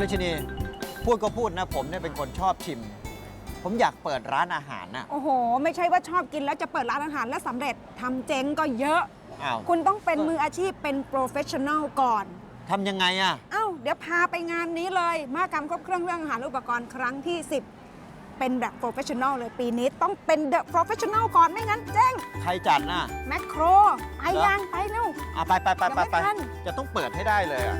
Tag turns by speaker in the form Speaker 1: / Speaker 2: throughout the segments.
Speaker 1: ราชินีพูดก็พูดนะ ผมเนี่ยเป็นคนชอบชิม ผมอยากเปิดร้านอาหารนะ
Speaker 2: โอ้โห ไม่ใช่ว่าชอบกินแล้วจะเปิดร้านอาหารแล้วสำเร็จทำเจ๊งก็เยอะ
Speaker 1: อ้าว
Speaker 2: คุณต้องเป็น
Speaker 1: เออ
Speaker 2: มืออาชีพเป็นโปรเฟชชั่น a ลก่อน
Speaker 1: ทำยังไงอะ
Speaker 2: เอ้า เดี๋ยวพาไปงานนี้เลยมหกรรมครบเครื่องเรื่องอาหารและอุปกรณ์ครั้งที่ 10 เป็นแบบโปรเฟชชั่น a ลเลยปีนี้ต้องเป็นเดอะโปรเฟชชั่น a ลก่อนไม่งั้นเจ๊ง
Speaker 1: ใครจัดน่ะ
Speaker 2: แมคโครไปยังไปเร็ว
Speaker 1: อะ ไปไปไปไปไป
Speaker 2: ยังไม่ทัน
Speaker 1: จะต้องเปิดให้ได้เลยอะ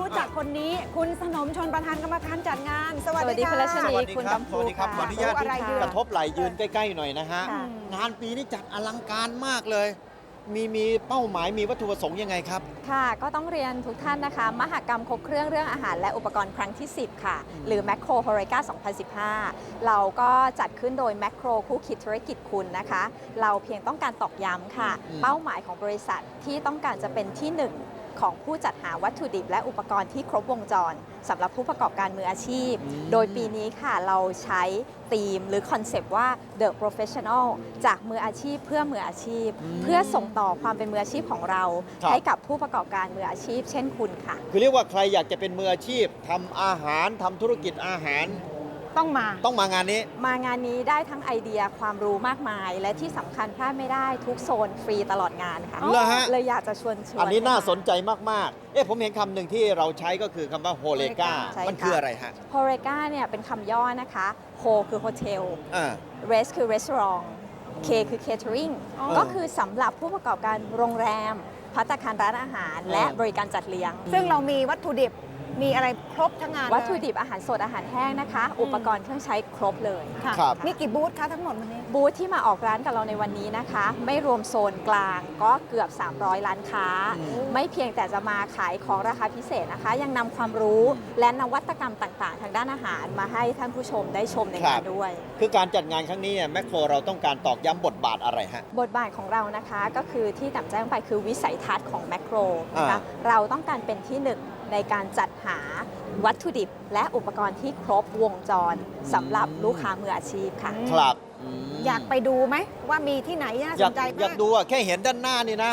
Speaker 2: รู้จักคนนี้ คุณสนมชนประธานกรรมการจัดงาน สวัส
Speaker 3: สวัสดี
Speaker 2: ดี
Speaker 3: คุณ
Speaker 2: ค่ะ
Speaker 3: รัชนี
Speaker 1: สวัสดี
Speaker 3: คุณ
Speaker 1: ครับ
Speaker 3: กำ
Speaker 1: ส
Speaker 3: พู
Speaker 1: วัสดีครับ
Speaker 3: ค่ะ
Speaker 1: ขออนุญาต
Speaker 2: อะไรยืน
Speaker 1: กระทบไหลยืนใกล้ ๆ หน่อยนะฮะ
Speaker 3: ค่ะ
Speaker 1: งานปีนี้จัดอลังการมากเลย มีมีเป้าหมายมีวัตถุประสงค์ยังไงครับ
Speaker 3: ค่ะ ก็ต้องเรียนทุกท่านนะคะ มหกรรมครบเครื่องเรื่องอาหารและอุปกรณ์ครั้งที่ 10 ค่ะ
Speaker 1: อืม
Speaker 3: หรือ Macro h o r i c a 2015 เราก็จัดขึ้นโดย Macro คู่คิดธุรกิจคุณนะคะ เราเพียงต้องการตอกย้ำค่ะเป้าหมายของบริษัทที่ต้องการจะเป็นที่หนึ่ง ของผู้จัดหาวัตถุดิบ และอุปกรณ์ที่ครบวงจรสำหรับผู้ประกอบการมืออาชีพ
Speaker 1: อืม
Speaker 3: โดยปีนี้ค่ะเราใช้ธีมหรือคอนเซปต์ว่า The Professional จากมืออาชีพเพื่อมืออาชีพ เพื่อส่งต่อความเป็นมืออาชีพของเรา
Speaker 1: ครับ
Speaker 3: ให้กับผู้ประกอบการมืออาชีพ เช่นคุณค่ะ
Speaker 1: คือเรียกว่าใครอยากจะเป็นมืออาชีพทำอาหารทำธุรกิจอาหาร
Speaker 2: ต้องมา
Speaker 1: ต้องมางานนี้
Speaker 3: มางานนี้ได้ทั้งไอเดียความรู้มากมาย และที่สำคัญพลาดไม่ได้ทุกโซนฟรีตลอดงานค่ะ
Speaker 1: เหรอฮะ
Speaker 3: เลยอยากจะชวนชวน
Speaker 1: อันนี้น่า
Speaker 3: ให้ม
Speaker 1: สนใจมาก ๆ เอ๊ะผมเห็นคำหนึ่งที่เราใช้ก็คือคำว่าโฮเลกา
Speaker 3: ใช่ค่ะ
Speaker 1: มันคืออะไรฮะ
Speaker 3: โฮเรกาเนี่ยเป็นคำย่อนะคะโฮคือโฮเทล
Speaker 1: อ่า
Speaker 3: Rest คือ restaurant K คือ catering
Speaker 2: อ๋อ
Speaker 3: ก็คือสำหรับผู้ประกอบการโรงแรม พัตตาคารร้านอาหาร และ
Speaker 1: เออ
Speaker 3: บริการจัดเลี้ยง
Speaker 2: ซึ่งเรามีวัตถุดิบ มีอะไรครบทั้งงานเลย
Speaker 3: วัตถุดิบอาหารสดอาหารแห้งนะคะ อุปกรณ์เครื่องใช้ครบเลย
Speaker 2: ค่ะ
Speaker 1: ครับ
Speaker 2: มีกี่บูธคะทั้งหมดวันนี้
Speaker 3: บูธที่มาออกร้านกับเราในวันนี้นะคะ ไม่รวมโซนกลางก็เกือบ 300 ร้านค้า
Speaker 1: อืม
Speaker 3: ไม่เพียงแต่จะมาขายของราคาพิเศษนะคะ ยังนำความรู้
Speaker 1: อืม
Speaker 3: และนวัตกรรมต่างๆ ทางด้านอาหารมาให้ท่านผู้ชมได้ชมใน
Speaker 1: ครั
Speaker 3: งาน
Speaker 1: บ
Speaker 3: ด้วย
Speaker 1: คือการจัดงานครั้งนี้แมคโครเราต้องการตอกย้ำบทบาทอะไรฮะ
Speaker 3: บทบาทของเรานะคะก็คือที่ต่ำแจ้งไปคือวิสัยทัศน์ของแมคโครนะคะ
Speaker 1: อ่า
Speaker 3: เราต้องการเป็นที่หนึ่ง ในการจัดหาวัตถุดิบ และอุปกรณ์ที่ครบวงจรสำหรับลูกค้ามืออาชีพค่ะ
Speaker 2: อืม
Speaker 1: ครับม
Speaker 2: อยากไปดูไหมว่ามีที่ไหนน่า
Speaker 1: อ
Speaker 2: ส
Speaker 1: ยาก
Speaker 2: นใจ
Speaker 1: อยาก
Speaker 2: มาก
Speaker 1: ดูอะแค่เห็นด้านหน้านี่นะ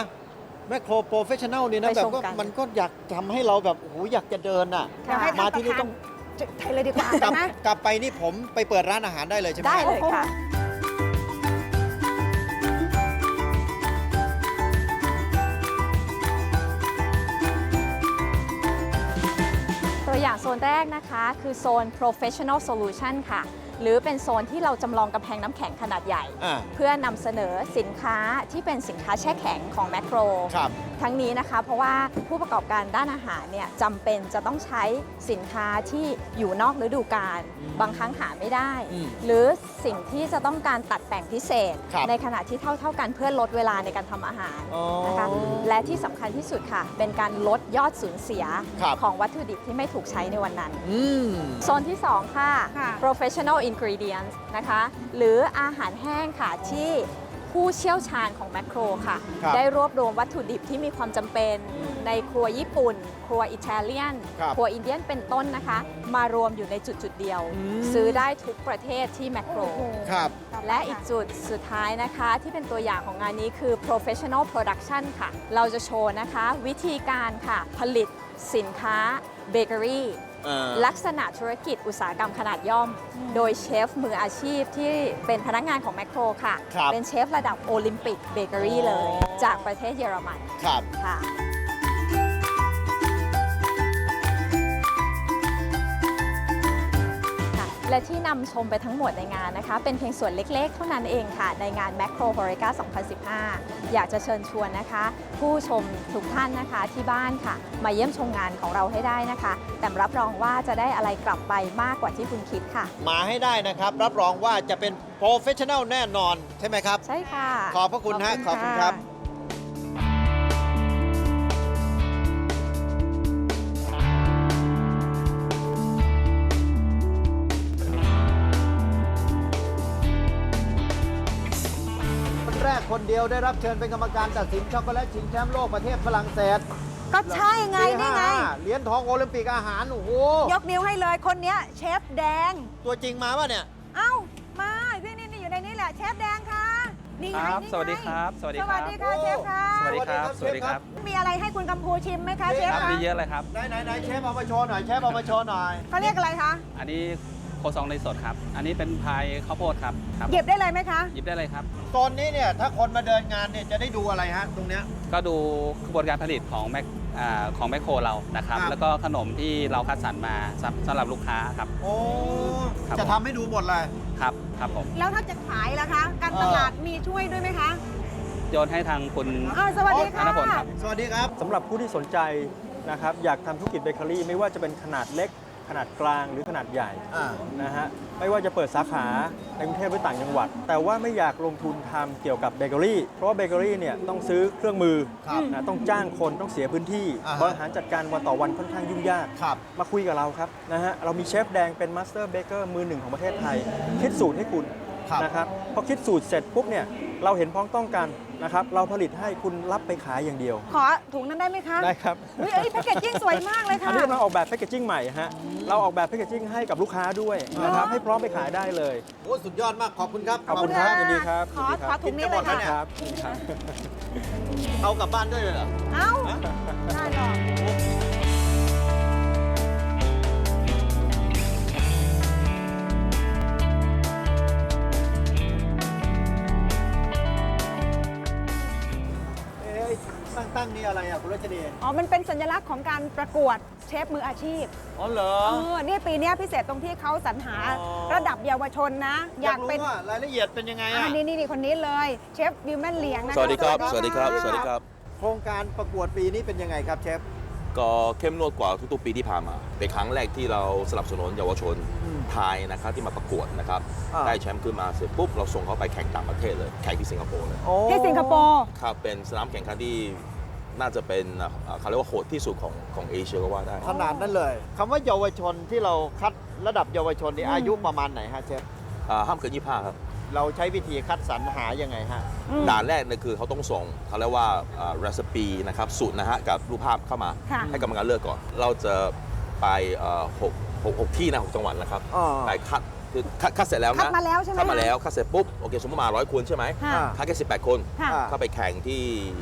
Speaker 1: แมคโครโปรเฟชชั่นแนลนี่นะ
Speaker 3: ไป
Speaker 1: แบบ
Speaker 3: ชม
Speaker 1: ก็
Speaker 3: กัน
Speaker 1: มันก็อยากทำให้เราแบบโอ้โหอยากจะเดินอะ
Speaker 2: เดี๋ยวให้ท่าน
Speaker 1: มาที่นี่
Speaker 2: ประธ
Speaker 1: ต้อง
Speaker 2: จะไทยเลยดีกว่า ก
Speaker 1: ลับ
Speaker 2: นะ
Speaker 1: กลับไปนี่ผมไปเปิดร้านอาหารได้เลยใช่ไหม
Speaker 3: ได้เลย
Speaker 2: โอ้โห
Speaker 3: ค่ะ นแรกนะคะ คือโซน professional solution ค่ะ หรือเป็นโซนที่เราจำลองกำแพงน้ำแข็งขนาดใหญ่
Speaker 1: อ่า
Speaker 3: เพื่อนำเสนอสินค้าที่เป็นสินค้าแช่แข็งของแมคโคร
Speaker 1: ครับ
Speaker 3: ทั้งนี้นะคะ เพราะว่าผู้ประกอบการด้านอาหารเนี่ยจำเป็นจะต้องใช้สินค้าที่อยู่นอกฤดูกาล
Speaker 1: อืม
Speaker 3: บางครั้งหาไม่ได้
Speaker 1: อืม
Speaker 3: หรือสิ่งที่จะต้องการตัดแต่งพิเศษ
Speaker 1: ครับ
Speaker 3: ในขณะที่เท่าเท่าๆกันเพื่อลดเวลาในการทำอาหาร
Speaker 1: อ๋อ
Speaker 3: นะคะและที่สำคัญที่สุดค่ะ เป็นการลดยอดสูญเสีย
Speaker 1: ครับ
Speaker 3: ของวัตถุดิบที่ไม่ถูกใช้ในวันนั้น
Speaker 1: อืม
Speaker 3: โซนที่ 2 ค่ะ
Speaker 2: ค่ะ
Speaker 3: professional ingredients นะคะ หรืออาหารแห้งค่ะ ที่ ผู้เชี่ยวชาญของแมคโครค่ะ
Speaker 1: ครับ
Speaker 3: ได้รวบรวมวัตถุดิบที่มีความจำเป็นในครัวญี่ปุ่น ครัวอิตาเลียน
Speaker 1: ครับ
Speaker 3: ครัวอินเดียนเป็นต้นนะคะ มารวมอยู่ในจุดจุดๆเดียว
Speaker 1: อืม
Speaker 3: ซื้อได้ทุกประเทศที่แมคโคร
Speaker 2: โอ้โห
Speaker 1: ครับ
Speaker 3: และอีกจุดสุดท้ายนะคะที่เป็นตัวอย่างของงานนี้คือ professional production ค่ะ เราจะโชว์นะคะ วิธีการค่ะ ผลิตสินค้าเบเกอรี่
Speaker 1: เอ่อ
Speaker 3: ลักษณะธุรกิจอุตสาหกรรมขนาดย่อม โดยเชฟมืออาชีพที่เป็นพนักงานของแมคโครค่ะ
Speaker 1: ครับ
Speaker 3: เป็นเชฟระดับโอลิมปิกเบเกอรี่เลย
Speaker 1: อ๋อ
Speaker 3: จากประเทศเยอรมัน
Speaker 1: ครับ
Speaker 3: ค่ะ และที่นำชมไปทั้งหมดในงานนะคะ เป็นเพียงส่วนเล็กๆ เท่านั้นเองค่ะ ในงาน Macro h o r e c a 2015 อยากจะเชิญชวนนะคะ ผู้ชมทุกท่านนะคะที่บ้านค่ะ มาเยี่ยมชมงานของเราให้ได้นะคะ แต่รับรองว่าจะได้อะไรกลับไปมากกว่าที่คุณคิดค่ะ
Speaker 1: มาให้ได้นะครับ รับรองว่าจะเป็นโปรเฟชชั่น a ลแน่นอนใช่ไหมครับ
Speaker 3: ใช่ค่ะ
Speaker 1: ขอบพระคุณฮะขอบคุณครับ ยวได้รับเชิญเป็นกรรมการตัดสินช็อกโกแลตชิงแชมป์โลกประเทศฝรั่งเศส
Speaker 2: ก็ใช่ไง
Speaker 1: ปี
Speaker 2: นี่ไง
Speaker 1: 55เหรียญทองโอลิมปิกอาหารโอ้โห
Speaker 2: ยกนิ้วให้เลยคนเนี้ยเชฟแดง
Speaker 1: ตัวจริงมาป่ะเนี่ย
Speaker 2: เอ้า มาพี่นี่นี่อยู่ในนี้แหละเชฟแดงค่ะ นี่ไง
Speaker 4: ครับ
Speaker 2: นี่ไง
Speaker 4: สวัสดีครับสวัสดี
Speaker 2: ส
Speaker 4: ครับ
Speaker 2: วัสดีค่ะเชฟค่ะ
Speaker 4: สวัสดีครับ สวัสดีครับ
Speaker 2: มีอะไรให้คุณกัมพูชิมไหมคะเชฟ
Speaker 4: ครับ
Speaker 2: คะ
Speaker 4: มีเยอะเลยครับ
Speaker 1: ไหนไหนไหนเชฟเอามาโชว์หน่อยเชฟเอามาโชว์หน่อย
Speaker 2: เขาเรียกอะไรคะ
Speaker 4: อันนี้โคซองในสดครับ อันนี้เป็นพายข้าวโพดครับครับ
Speaker 2: หยิบได้เลยไหมคะ
Speaker 4: หยิบได้เลยครับ
Speaker 1: โซนนี้เนี่ยถ้าคนมาเดินงานเนี่ยจะได้ดูอะไรฮะตรงเนี้ย
Speaker 4: ก็ดูกระบวนการผลิตของแมคอ่าของแมคโครเรานะครับ
Speaker 1: ครับ
Speaker 4: แล้วก็ขนมที่เราคัดสรรมาสำสำหรับลูกค้าครับ
Speaker 1: โอ้
Speaker 4: ครับ
Speaker 1: จะทำให้ดูหมดเลย
Speaker 4: ครับครับผม
Speaker 2: แล้วถ้าจะขายล่ะคะ การตลาดมีช่วยด้วยไหมคะ
Speaker 4: โยนให้ทางคุณ
Speaker 2: อ้าวสวัสดีค่ะ
Speaker 4: ธนพลครับ
Speaker 1: สวัสดีครับ
Speaker 5: สำหรับผู้ที่สนใจนะครับอยากทำธุรกิจเบเกอรี่ไม่ว่าจะเป็นขนาดเล็ก ขนาดกลางหรือขนาดใหญ่
Speaker 1: อ่า
Speaker 5: นะฮะไม่ว่าจะเปิดสาขาในกรุงเทพหรือต่างจังหวัด แต่ว่าไม่อยากลงทุนทำเกี่ยวกับเบเกอรี่ เพราะว่าเบเกอรี่เนี่ยต้องซื้อเครื่องมือ
Speaker 1: ครับ
Speaker 5: นะต้องจ้างคนต้องเสียพื้นที่
Speaker 1: อ่าฮะ
Speaker 5: บริหารจัดการวันต่อวันค่อนข้างยุ่งยาก
Speaker 1: ครับ
Speaker 5: มาคุยกับเราครับนะฮะเรามีเชฟแดงเป็นมาสเตอร์เบเกอร์มือหนึ่งของประเทศไทย คิดสูตรให้คุณ
Speaker 1: ครับ
Speaker 5: นะครับพอคิดสูตรเสร็จปุ๊บเนี่ย เราเห็นพ้องต้องกันนะครับ เราผลิตให้คุณรับไปขายอย่างเดียว
Speaker 2: ขอถุงนั้นได้ไหมคะ
Speaker 5: ได้ครับ
Speaker 2: อุ้ยเอ้ยแพ็กเกจจิ้งสวยมากเลย
Speaker 5: อั
Speaker 2: ค่ะ
Speaker 5: นนี้กำลังออกแบบแพคเกจจิ้งใหม่ฮะ เราออกแบบแพคเกจจิ้งให้กับลูกค้าด้วยนะครับ ให้พร้อมไปขายได้เลย
Speaker 1: โอ้สุดยอดมากขอบคุณครับ
Speaker 5: ขอบคุณครับยินดีครับ
Speaker 2: ขอ
Speaker 5: ยินดี
Speaker 2: ข
Speaker 5: ค
Speaker 2: อ
Speaker 5: รับ
Speaker 2: ถุงนี้เลย
Speaker 1: กินจะหมดแล้วเนี่ย
Speaker 2: ค่ะ
Speaker 5: ครับยินดีครับ
Speaker 1: เอากลับบ้านด้วยเลยเหรอ
Speaker 2: เอ้าได้หรอ
Speaker 1: ตั้งตั้งนี่อะไรอะคุณรัชนี
Speaker 2: อ๋อ มันเป็นสัญลักษณ์ของการประกวดเชฟมืออาชีพ
Speaker 1: อ๋อเหรอ
Speaker 2: เออเนี่ยปีเนี้ยพิเศษตรงที่เขาสรรหา
Speaker 1: อ๋อ
Speaker 2: ระดับเยาวชนนะอยาก
Speaker 1: รู้
Speaker 2: เป็น
Speaker 1: ว่ารายละเอียดเป็นยังไง
Speaker 2: อ่า
Speaker 1: อะ
Speaker 2: นี่นี่นี่คนนี้เลยเชฟวิวแมนเหลียงนะคะ
Speaker 6: สวัสดีครับ สวัสดีครับ สวัสดีครับ
Speaker 1: โครงการประกวดปีนี้เป็นยังไงครับเชฟ
Speaker 6: ก็เข้มงวดกว่าทุกๆปีที่ผ่านมา เป็นครั้งแรกที่เราสนับสนุนเยาวชน
Speaker 1: อืม
Speaker 6: ไทยนะครับที่มาประกวดนะครับ
Speaker 1: อ่า
Speaker 6: ได้แชมป์ขึ้นมาเสร็จปุ๊บเราส่งเขาไปแข่งต่างประเทศเลยแข่งที่สิงคโปร์เลย
Speaker 2: ที่สิงคโปร์
Speaker 6: ครับเป็นสนามแข่งขันที่น่าจะเป็นอ่าเขาเรียกว่าโหดที่สุดของของเอเชียก็ว่าได้
Speaker 1: ขนาดนั้นเลยคำว่าเยาวชนที่เราคัดระดับเยาวชนนี่
Speaker 2: อืม
Speaker 1: อายุประมาณไหนฮะเชฟ
Speaker 6: อ่าห้ามเกินยี่ห้าครับ
Speaker 1: เราใช้วิธีคัดสรรหายังไงฮะ
Speaker 2: อืม
Speaker 6: ด่านแรกเนี่ยคือเขาต้องส่งเขาเรียกว่าเรซิปีนะครับสูตรนะฮะกับรูปภาพเข้ามา
Speaker 2: ค่ะ
Speaker 6: ให้กรรมการเลือกก่อน เราจะ ไปเอ่อหกหกหกที่นะหกจังหวัดนะครับ
Speaker 1: อ๋อ
Speaker 6: ไปคัดคือคัดคัดเสร็จแล้วนะ
Speaker 2: คัดมาแล้วใช่ไหม
Speaker 6: คัดมา
Speaker 2: คะ
Speaker 6: แล้วคัดเสร็จปุ๊บโอเคสมมติมาร้อยคนใช่ไหม
Speaker 2: ค่ะ
Speaker 1: อ่า
Speaker 6: คัดแค่สิบแปดคน
Speaker 2: ค่ะ
Speaker 1: อ่า
Speaker 6: เข้าไปแข่งที่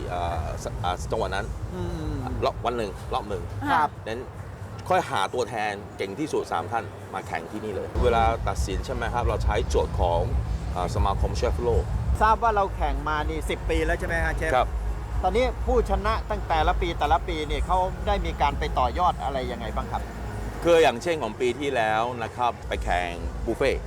Speaker 6: เอ่อสอ่าจังหวัดนั้น
Speaker 1: อืม
Speaker 6: รอบวันหนึ่งรอบหนึ่ง
Speaker 1: ครับ
Speaker 6: นั้นค่อยหาตัวแทนเก่งที่สุดสามท่านมาแข่งที่นี่เลย เวลาตัดสินใช่ไหมครับ เราใช้โจทย์ของอ่าสมาคมเชฟโลก
Speaker 1: ทราบว่าเราแข่งมานี่ 10 ปีแล้วใช่ไหมฮะเชฟ
Speaker 6: ครับ
Speaker 1: ตอนนี้ผู้ชนะตั้งแต่ละปีแต่ละปีนี่เขาได้มีการไปต่อยอดอะไรยังไงบ้างครับ
Speaker 6: คืออย่างเช่นของปีที่แล้วนะครับไปแข่งบุฟเฟ่ต์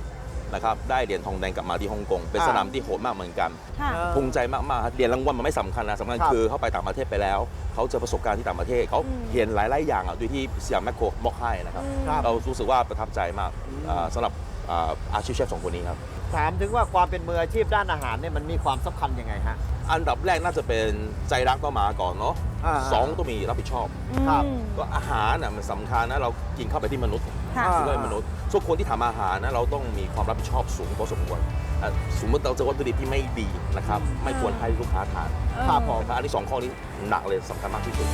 Speaker 6: นะครับได้เหรียญทองแดงกลับมาที่ฮ่องกงเป็น
Speaker 1: อ่า
Speaker 6: สนามที่โหดมากเหมือนกัน
Speaker 2: ค่ะ
Speaker 6: ภูมิใจมากๆครับเหรียญรางวัลมันไม่สำคัญนะสำคัญ
Speaker 1: ครับ
Speaker 6: คือเขาไปต่างประเทศไปแล้ว เขาเจอประสบการณ์ที่ต่างประเทศเขา
Speaker 2: อืม
Speaker 6: เห็นหลายๆอย่างอะโดยที่สยามแมคโครมอบให้นะครับ
Speaker 1: ครับ
Speaker 6: เรารู้สึกว่าประทับใจมาก
Speaker 1: อืม
Speaker 6: อ่าสำหรับอ่าอาชีพเชฟสองคนนี้ครับ
Speaker 1: ถามถึงว่าความเป็นมืออาชีพด้านอาหารเนี่ยมันมีความสำคัญยังไงฮะ
Speaker 6: อันดับแรกน่าจะเป็นใจรักก็มาก่อนเนาะ
Speaker 1: อ่า
Speaker 6: สองต้องมีรับผิดชอบ
Speaker 1: ครับ
Speaker 2: อืม
Speaker 6: ก็อาหารน่ะมันสำคัญนะเรากินเข้าไปที่มนุษย์
Speaker 2: ค่ะ
Speaker 1: อ่า
Speaker 6: ด้วยมนุษย์ส่วนคนที่ทำอาหารนะเราต้องมีความรับผิดชอบสูงพอสมควรอะสมมติเราเจอวัตถุดิบที่ไม่ดีนะครับไม่ควรให้ลูกค้าทาน
Speaker 1: ครับผม
Speaker 6: นะครับอันที่สองข้อนี้หนักเลยสำคัญมากที่สุด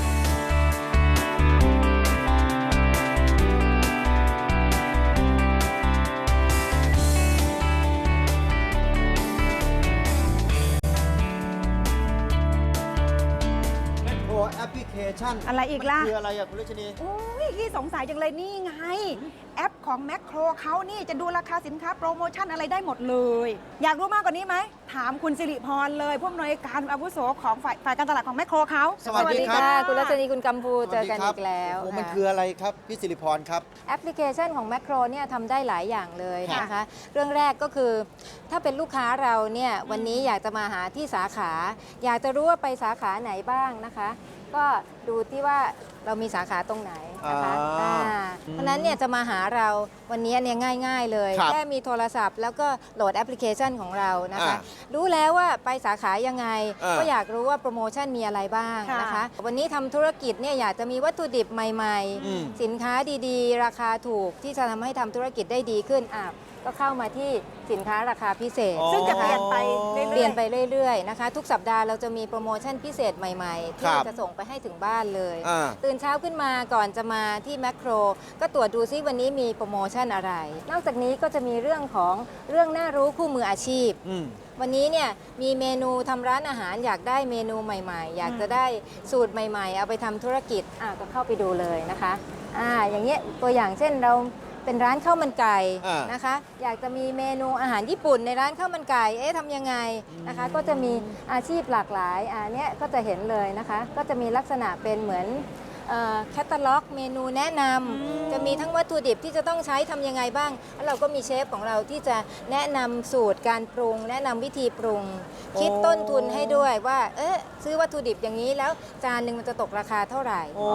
Speaker 1: ชัน
Speaker 2: อะไรอีกล่ะ
Speaker 1: มันคืออะไรอะคุณรัชนี
Speaker 2: โอ้ยที่สงสัยจังเลยนี่ไง แอปของ m ม c โครครเขานี่จะดูราคาสินค้าโปรโมชั่นอะไรได้หมดเลย อยากรู้มากกว่านี้ไหม ถามคุณสิริพรเลยผู้อำนวยการอาวุโสของฝ่ายฝ่ายการตลาดของแมคโครเขา
Speaker 1: สวัสดีครับะ
Speaker 7: คุณรัชนีคุณกัมพูเจอกันอีกแล้ว
Speaker 1: โอ้มัน
Speaker 7: ค่ะ
Speaker 1: คืออะไรครับ พี่สิริพรครับ
Speaker 7: แอปพลิเคชันของ m ม c โครเนี่ยทำได้หลายอย่างเลย
Speaker 1: ค่ะ
Speaker 7: นะคะ เรื่องแรกก็คือ ถ้าเป็นลูกค้าเราเนี่ยวันนี้อยากจะมาหาที่สาขา อยากจะรู้ว่าไปสาขาไหนบ้างนะคะ ก็ดูที่ว่าเรามีสาขาตรงไหนนะคะ
Speaker 1: อ่า
Speaker 7: อ่าเพราะฉะนั้นเนี่ยจะมาหาเราวันนี้เนี่ยง่าย ๆ เลย
Speaker 1: ครับ
Speaker 7: แค่มีโทรศัพท์ แล้วก็โหลดแอปพลิเคชันของเรานะคะ
Speaker 1: อ่า
Speaker 7: รู้แล้วว่าไปสาขายังไง
Speaker 1: อ่า
Speaker 7: ก็อยากรู้ว่าโปรโมชั่นมีอะไรบ้างนะคะ
Speaker 2: ค่ะ
Speaker 7: วันนี้ทำธุรกิจเนี่ยอยากจะมีวัตถุดิบใหม่
Speaker 1: อืม
Speaker 7: ๆ สินค้าดีๆ ราคาถูกที่จะทำให้ทำธุรกิจได้ดีขึ้นอะ ก็เข้ามาที่สินค้าราคาพิเศษ
Speaker 2: ซึ่งจะเปลี่ยนไปเรื่อยๆ
Speaker 7: เปลี่ยนไปเรื่อยๆนะคะ ทุกสัปดาห์เราจะมีโปรโมชั่นพิเศษใหม่ๆ ที่
Speaker 1: ครับ
Speaker 7: เราจะส่งไปให้ถึงบ้านเลย
Speaker 1: อ่า
Speaker 7: ตื่นเช้าขึ้นมาก่อนจะมาที่แมคโคร ก็ตรวจดูซิวันนี้มีโปรโมชั่นอะไร นอกจากนี้ก็จะมีเรื่องของเรื่องน่ารู้คู่มืออาชีพ
Speaker 1: อืม
Speaker 7: วันนี้เนี่ยมีเมนูทำร้านอาหารอยากได้เมนูใหม่ๆ อยากจะได้สูตรใหม่ๆ เอาไปทำธุรกิจอะก็เข้าไปดูเลยนะคะอ่าอย่างเงี้ยตัวอย่างเช่นเรา เป็นร้านข้าวมันไก่
Speaker 1: อ่าน
Speaker 7: นะคะ อยากจะมีเมนูอาหารญี่ปุ่นในร้านข้าวมันไก่ เอ๊ะทำยังไงนะคะ ก็จะมีอาชีพหลากหลายอ่าเนี้ยก็จะเห็นเลยนะคะ ก็จะมีลักษณะเป็นเหมือน แคตตาล็อกเมนูแนะนำจะมีทั้งวัตถุดิบที่จะต้องใช้ทำยังไงบ้าง แล้วเราก็มีเชฟของเราที่จะแนะนำสูตรการปรุง แนะนำวิธีปรุง คิดต้นทุนให้ด้วยว่า เอ๊ะซื้อวัตถุดิบอย่างนี้แล้วจานหนึ่งมันจะตกราคาเท่าไหร่
Speaker 1: โอ้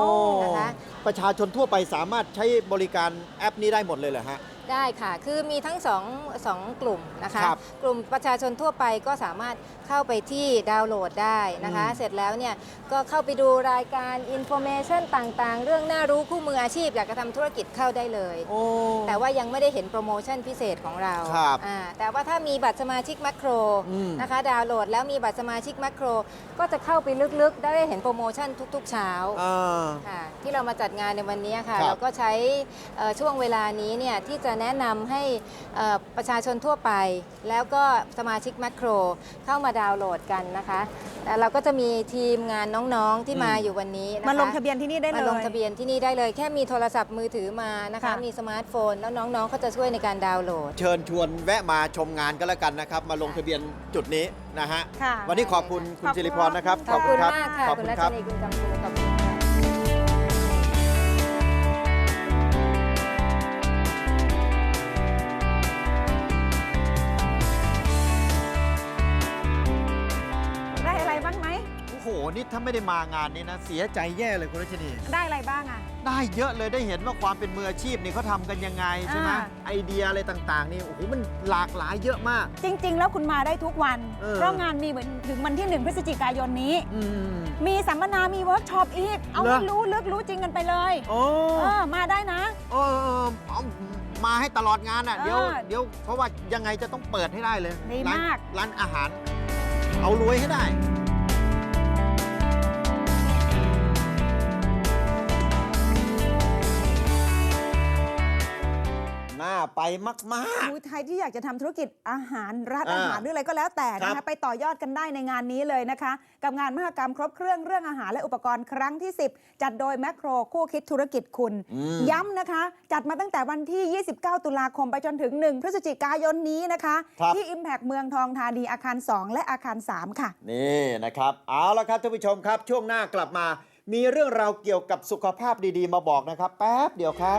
Speaker 7: นะคะ
Speaker 1: ประชาชนทั่วไปสามารถใช้บริการแอปนี้ได้หมดเลยเหรอฮะ
Speaker 7: ได้ค่ะ คือมีทั้งสองสองกลุ่มนะคะ
Speaker 1: ครับ
Speaker 7: กลุ่มประชาชนทั่วไปก็สามารถเข้าไปที่ดาวน์โหลดได้นะคะ
Speaker 1: อืม
Speaker 7: เสร็จแล้วเนี่ยก็เข้าไปดูรายการอินโฟเมชันต่างๆ เรื่องน่ารู้คู่มืออาชีพอยากจะทำธุรกิจเข้าได้เลย
Speaker 1: โอ้
Speaker 7: แต่ว่ายังไม่ได้เห็นโปรโมชั่นพิเศษของเรา
Speaker 1: ครับ
Speaker 7: อ่าแต่ว่าถ้ามีบัตรสมาชิกแมคโคร
Speaker 1: อืม
Speaker 7: นะคะ ดาวน์โหลดแล้วมีบัตรสมาชิกแมคโคร ก็จะเข้าไปลึกๆ ได้เห็นโปรโมชั่นทุกๆ เช้า
Speaker 1: อ่า
Speaker 7: ค่ะที่เรามาจัดงานในวันนี้ค่ะ
Speaker 1: ครับ
Speaker 7: เราก็ใช้เอ่อช่วงเวลานี้เนี่ยที่จะแนะนำให้เอ่อประชาชนทั่วไป แล้วก็สมาชิกแมคโครเข้ามาดาวน์โหลดกันนะคะแล้วเราก็จะมีทีมงานน้องๆที่มาอยู่วันนี้นะคะ
Speaker 2: มาลงทะเบียนที่นี่ได้เลย
Speaker 7: มาลงทะเบียนที่นี่ได้เลยแค่มีโทรศัพท์มือถือมานะคะ
Speaker 2: ค่ะ
Speaker 7: มีสมาร์ทโฟน แล้วน้องๆเขาจะช่วยในการดาวน์โหลด
Speaker 1: เชิญชวนแวะมาชมงานก็แล้วกันนะครับ มาลงทะเบียนจุดนี้นะฮะ
Speaker 2: ค่ะ
Speaker 1: วันนี้ขอบคุณคุณ
Speaker 2: ขอบคุณ
Speaker 1: สิริพรนะครับ
Speaker 7: ขอบคุณ
Speaker 1: ครับ
Speaker 7: มากค่ะ
Speaker 1: ขอบ
Speaker 7: คุ
Speaker 1: คุณณ
Speaker 7: รั
Speaker 1: ค
Speaker 7: ช
Speaker 1: รับ
Speaker 7: นีคุณกำพูขอบคุณ
Speaker 1: ถ้าไม่ได้มางานนี้นะ เสียใจแย่เลยคุณรัชนี
Speaker 2: ได้อะไรบ้างอะ
Speaker 1: ได้เยอะเลยได้เห็นว่าความเป็นมืออาชีพนี่เขาทำกันยังไงใช่ไหม
Speaker 2: อ่า
Speaker 1: ไอเดียอะไรต่างๆ นี่โอ้โหมันหลากหลายเยอะมาก
Speaker 2: จริง ๆ แล้วคุณมาได้ทุกวัน
Speaker 1: เออ
Speaker 2: เพราะงานมีถึงวันที่ 1 พฤศจิกายนนี้
Speaker 1: อืม
Speaker 2: มีสัมมนา มีเวิร์กช็อปอีก เอา
Speaker 1: เหรอ
Speaker 2: ให้รู้ลึกรู้จริงกันไปเลย
Speaker 1: โอ้
Speaker 2: เออ มาได้นะ
Speaker 1: เออเออเอามาให้ตลอดงานอะ
Speaker 2: เออ
Speaker 1: เดี๋ยวเดี๋ยวเพราะว่ายังไงจะต้องเปิดให้ได้เลย
Speaker 2: ดี
Speaker 1: ร้น
Speaker 2: มาก
Speaker 1: ร้านอาหาร เอารวยให้ได้ ไปมาก
Speaker 2: ดูไทยที่อยากจะทำธุรกิจอาหารร้าน
Speaker 1: อ่า
Speaker 2: อาหารหรืออะไรก็แล้วแต่นะ
Speaker 1: ครั
Speaker 2: คะ
Speaker 1: บ
Speaker 2: ไปต่อยอดกันได้ในงานนี้เลยนะคะ กับงานมหกรรมครบเครื่องเรื่องอาหารและอุปกรณ์ครั้งที่ 10 จัดโดยแมคโครคู่คิดธุรกิจคุณ
Speaker 1: ๆอืม
Speaker 2: ย้ำนะคะ จัดมาตั้งแต่วันที่ 29 ตุลาคมไปจนถึง 1 พฤศจิกายนนี้นะคะ
Speaker 1: ครับ
Speaker 2: ที่ Impact เมืองทองธานีอาคาร 2 และอาคาร 3 ค่ะ
Speaker 1: นี่นะครับ เอาละครับท่านผู้ชมครับ ช่วงหน้ากลับมา มีเรื่องราวเกี่ยวกับสุขภาพดีๆ มาบอกนะครับ แป๊บเดียวครับ